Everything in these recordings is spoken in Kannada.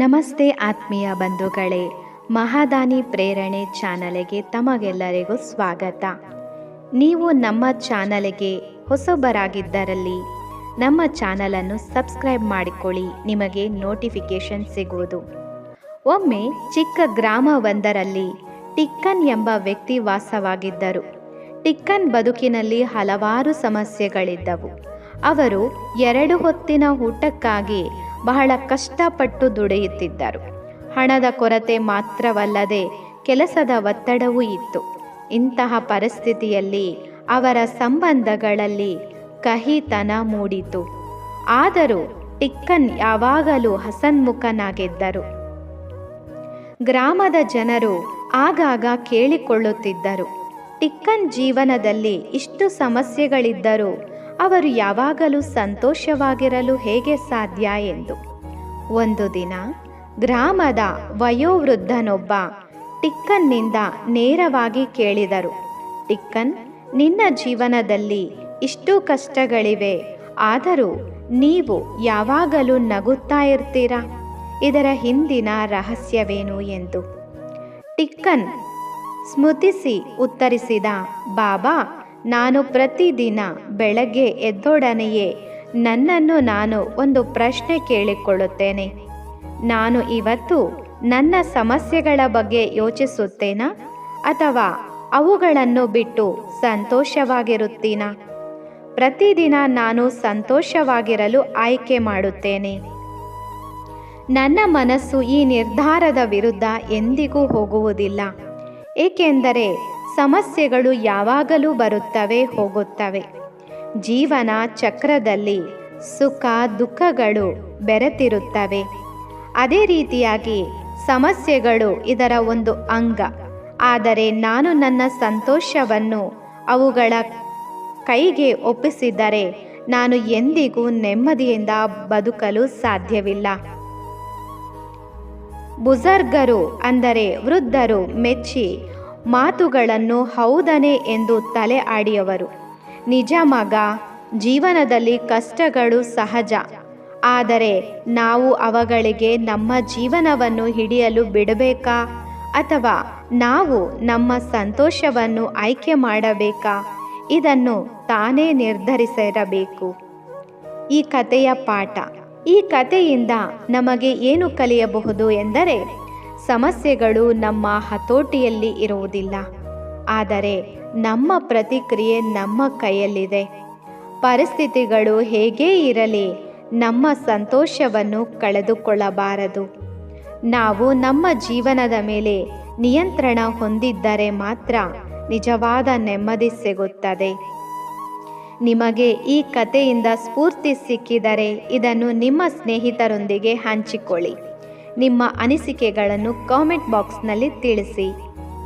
ನಮಸ್ತೆ ಆತ್ಮೀಯ ಬಂಧುಗಳೇ, ಮಹಾದಾನಿ ಪ್ರೇರಣೆ ಚಾನಲ್ಗೆ ತಮಗೆಲ್ಲರಿಗೂ ಸ್ವಾಗತ. ನೀವು ನಮ್ಮ ಚಾನಲ್ಗೆ ಹೊಸಬರಾಗಿದ್ದರಲ್ಲಿ, ನಮ್ಮ ಚಾನಲನ್ನು ಸಬ್ಸ್ಕ್ರೈಬ್ ಮಾಡಿಕೊಳ್ಳಿ, ನಿಮಗೆ ನೋಟಿಫಿಕೇಶನ್ ಸಿಗುವುದು. ಒಮ್ಮೆ ಚಿಕ್ಕ ಗ್ರಾಮವೊಂದರಲ್ಲಿ ಟಿಕ್ಕನ್ ಎಂಬ ವ್ಯಕ್ತಿ ವಾಸವಾಗಿದ್ದರು. ಟಿಕ್ಕನ್ ಬದುಕಿನಲ್ಲಿ ಹಲವಾರು ಸಮಸ್ಯೆಗಳಿದ್ದವು. ಅವರು ಎರಡು ಹೊತ್ತಿನ ಊಟಕ್ಕಾಗಿ ಬಹಳ ಕಷ್ಟಪಟ್ಟು ದುಡಿಯುತ್ತಿದ್ದರು. ಹಣದ ಕೊರತೆ ಮಾತ್ರವಲ್ಲದೆ ಕೆಲಸದ ಒತ್ತಡವೂ ಇತ್ತು. ಇಂತಹ ಪರಿಸ್ಥಿತಿಯಲ್ಲಿ ಅವರ ಸಂಬಂಧಗಳಲ್ಲಿ ಕಹಿತನ ಮೂಡಿತು. ಆದರೂ ಟಿಕ್ಕನ್ ಯಾವಾಗಲೂ ಹಸನ್ಮುಖನಾಗಿದ್ದರು. ಗ್ರಾಮದ ಜನರು ಆಗಾಗ ಕೇಳಿಕೊಳ್ಳುತ್ತಿದ್ದರು. ಟಿಕ್ಕನ್ ಜೀವನದಲ್ಲಿ ಇಷ್ಟು ಸಮಸ್ಯೆಗಳಿದ್ದರೂ ಅವರು ಯಾವಾಗಲೂ ಸಂತೋಷವಾಗಿರಲು ಹೇಗೆ ಸಾಧ್ಯ ಎಂದು. ಒಂದು ದಿನ ಗ್ರಾಮದ ವಯೋವೃದ್ಧನೊಬ್ಬ ಟಿಕ್ಕನ್ನಿಂದ ನೇರವಾಗಿ ಕೇಳಿದರು, ಟಿಕ್ಕನ್, ನಿನ್ನ ಜೀವನದಲ್ಲಿ ಇಷ್ಟು ಕಷ್ಟಗಳಿವೆ, ಆದರೂ ನೀವು ಯಾವಾಗಲೂ ನಗುತ್ತಾ ಇರ್ತೀರಾ? ಇದರ ಹಿಂದಿನ ರಹಸ್ಯವೇನು ಎಂದು ಟಿಕ್ಕನ್ ಸ್ಮೃತಿಸಿ ಉತ್ತರಿಸಿದ, ಬಾಬಾ ನಾನು ಪ್ರತಿದಿನ ಬೆಳಗ್ಗೆ ಎದ್ದೊಡನೆಯೇ ನನ್ನನ್ನು ನಾನು ಒಂದು ಪ್ರಶ್ನೆ ಕೇಳಿಕೊಳ್ಳುತ್ತೇನೆ. ನಾನು ಇವತ್ತು ನನ್ನ ಸಮಸ್ಯೆಗಳ ಬಗ್ಗೆ ಯೋಚಿಸುತ್ತೇನಾ? ಅಥವಾ ಅವುಗಳನ್ನು ಬಿಟ್ಟು ಸಂತೋಷವಾಗಿರುತ್ತೀನಾ? ಪ್ರತಿದಿನ ನಾನು ಸಂತೋಷವಾಗಿರಲು ಆಯ್ಕೆ ಮಾಡುತ್ತೇನೆ. ನನ್ನ ಮನಸ್ಸು ಈ ನಿರ್ಧಾರದ ವಿರುದ್ಧ ಎಂದಿಗೂ ಹೋಗುವುದಿಲ್ಲ. ಏಕೆಂದರೆ ಸಮಸ್ಯೆಗಳು ಯಾವಾಗಲೂ ಬರುತ್ತವೆ, ಹೋಗುತ್ತವೆ. ಜೀವನ ಚಕ್ರದಲ್ಲಿ ಸುಖ, ದುಃಖಗಳು ಬೆರೆತಿರುತ್ತವೆ. ಅದೇ ರೀತಿಯಾಗಿ ಸಮಸ್ಯೆಗಳು ಇದರ ಒಂದು ಅಂಗ. ಆದರೆ ನಾನು ನನ್ನ ಸಂತೋಷವನ್ನು ಅವುಗಳ ಕೈಗೆ ಒಪ್ಪಿಸಿದರೆ ನಾನು ಎಂದಿಗೂ ನೆಮ್ಮದಿಯಿಂದ ಬದುಕಲು ಸಾಧ್ಯವಿಲ್ಲ. ಬುಜರ್ಗರು ಅಂದರೆ ವೃದ್ಧರು ಮೆಚ್ಚಿ ಮಾತುಗಳನ್ನು ಹೌದನೆ ಎಂದು ತಲೆ ಆಡಿಯವರು. ನಿಜ ಮಗ, ಜೀವನದಲ್ಲಿ ಕಷ್ಟಗಳು ಸಹಜ. ಆದರೆ ನಾವು ಅವಗಳಿಗೆ ನಮ್ಮ ಜೀವನವನ್ನು ಹಿಡಿಯಲು ಬಿಡಬೇಕಾ? ಅಥವಾ ನಾವು ನಮ್ಮ ಸಂತೋಷವನ್ನು ಆಯ್ಕೆ ಮಾಡಬೇಕಾ? ಇದನ್ನು ತಾನೇ ನಿರ್ಧರಿಸಿರಬೇಕು. ಈ ಕಥೆಯ ಪಾಠ. ಈ ಕಥೆಯಿಂದ ನಮಗೆ ಏನು ಕಲಿಯಬಹುದು ಎಂದರೆ ಸಮಸ್ಯೆಗಳು ನಮ್ಮ ಹತೋಟಿಯಲ್ಲಿ ಇರುವುದಿಲ್ಲ. ಆದರೆ ನಮ್ಮ ಪ್ರತಿಕ್ರಿಯೆ ನಮ್ಮ ಕೈಯಲ್ಲಿದೆ. ಪರಿಸ್ಥಿತಿಗಳು ಹೇಗೇ ಇರಲಿ, ನಮ್ಮ ಸಂತೋಷವನ್ನು ಕಳೆದುಕೊಳ್ಳಬಾರದು. ನಾವು ನಮ್ಮ ಜೀವನದ ಮೇಲೆ ನಿಯಂತ್ರಣ ಹೊಂದಿದ್ದರೆ ಮಾತ್ರ ನಿಜವಾದ ನೆಮ್ಮದಿ ಸಿಗುತ್ತದೆ. ನಿಮಗೆ ಈ ಕಥೆಯಿಂದ ಸ್ಫೂರ್ತಿ ಸಿಕ್ಕಿದರೆ ಇದನ್ನು ನಿಮ್ಮ ಸ್ನೇಹಿತರೊಂದಿಗೆ ಹಂಚಿಕೊಳ್ಳಿ. ನಿಮ್ಮ ಅನಿಸಿಕೆಗಳನ್ನು ಕಾಮೆಂಟ್ ಬಾಕ್ಸ್ನಲ್ಲಿ ತಿಳಿಸಿ.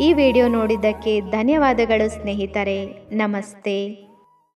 ಈ ವಿಡಿಯೋ ನೋಡಿದ್ದಕ್ಕೆ ಧನ್ಯವಾದಗಳು ಸ್ನೇಹಿತರೆ. ನಮಸ್ತೆ.